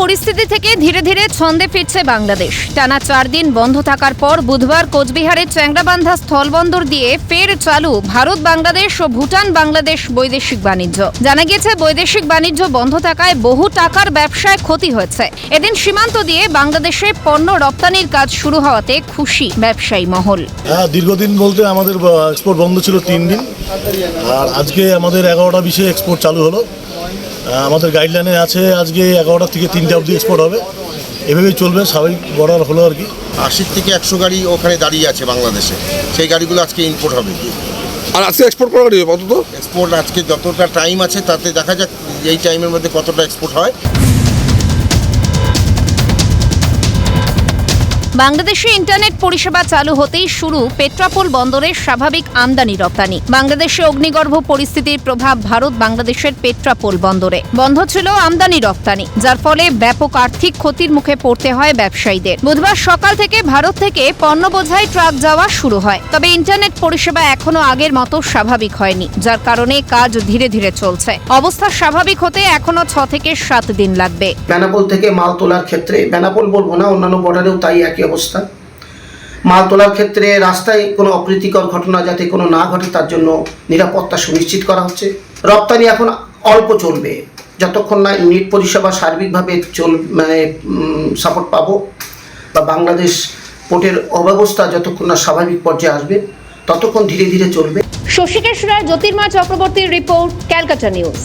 পরিস্থিতি থেকে ধীরে ধীরে ছন্দে ফিরছে বাংলাদেশ। টানা চার দিন বন্ধ থাকার পর বুধবার কোচবিহারের চ্যাংরাবান্ধা স্থলবন্দর দিয়ে ফের চালু ভারত, বাংলাদেশ ও ভুটান, বাংলাদেশ বৈদেশিক বাণিজ্য। জানা গেছে বৈদেশিক বাণিজ্য বন্ধ থাকায় বহু টাকার ব্যবসায় ক্ষতি হয়েছে। এদিন সীমান্ত দিয়ে বাংলাদেশে পণ্য রপ্তানির কাজ শুরু হওয়াতে খুশি ব্যবসায়ী মহল। হ্যাঁ দীর্ঘদিন বলতে আমাদের এক্সপোর্ট বন্ধ ছিল তিন দিন। আর আজকে আমাদের এগারোটা বিশে এক্সপোর্ট চালু হলো। আমাদের গাইডলাইনে আছে আজকে এগারোটা থেকে তিনটা অবধি এক্সপোর্ট হবে। এভাবেই চলবে স্বাভাবিক বর্ডার হলো আর কি। আশির থেকে একশো গাড়ি ওখানে দাঁড়িয়ে আছে বাংলাদেশে। সেই গাড়িগুলো আজকে ইম্পোর্ট হবে। আর আজকে এক্সপোর্ট করা গাড়ি কত তো এক্সপোর্ট আজকে যতটা টাইম আছে তাতে দেখা যাক এই টাইমের মধ্যে কতটা এক্সপোর্ট হয়। বাংলাদেশে ইন্টারনেট পরিষেবা চালু হতেই শুরু পেট্রাপোল বন্দরের স্বাভাবিক আমদানি রপ্তানি। বাংলাদেশে অগ্নিগর্ভ পরিস্থিতির প্রভাব ভারত বাংলাদেশের পেট্রাপোল বন্দরে। বন্ধ ছিল আমদানি রপ্তানি, যার ফলে ব্যাপক আর্থিক ক্ষতির মুখে পড়তে হয় ব্যবসায়ীদের। বুধবার সকাল থেকে ভারত থেকে পণ্য বোঝাই ট্রাক যাওয়া শুরু হয়। তবে ইন্টারনেট পরিষেবা এখনও আগের মতো স্বাভাবিক হয়নি, যার কারণে কাজ ধীরে ধীরে চলছে। অবস্থা স্বাভাবিক হতে এখনও ছ থেকে সাত দিন লাগবে। বেনাপোল থেকে মাল তোলার ক্ষেত্রে, বেনাপোল বলব না, অন্যান্য বর্ডারেও তাই একই অবস্থা। মাল তোলার ক্ষেত্রে রাস্তায় কোনো অপ্রীতিকর ঘটনা যাতে কোনো না ঘটে, তার জন্য নিরাপত্তা সুনিশ্চিত করা হচ্ছে। রপ্তানি এখন অল্প চলবে। যতক্ষণ না নেট পরিষেবা সার্বিকভাবে চল মানে সাপোর্ট পাবো বা বাংলাদেশ পোর্টের অব্যবস্থা যতক্ষণ না স্বাভাবিক পর্যায়ে আসবে, ততক্ষণ ধীরে ধীরে চলবে। শশীকেশ রায় জ্যোতির্ময় চক্রবর্তীর রিপোর্ট ক্যালকাটা নিউজ।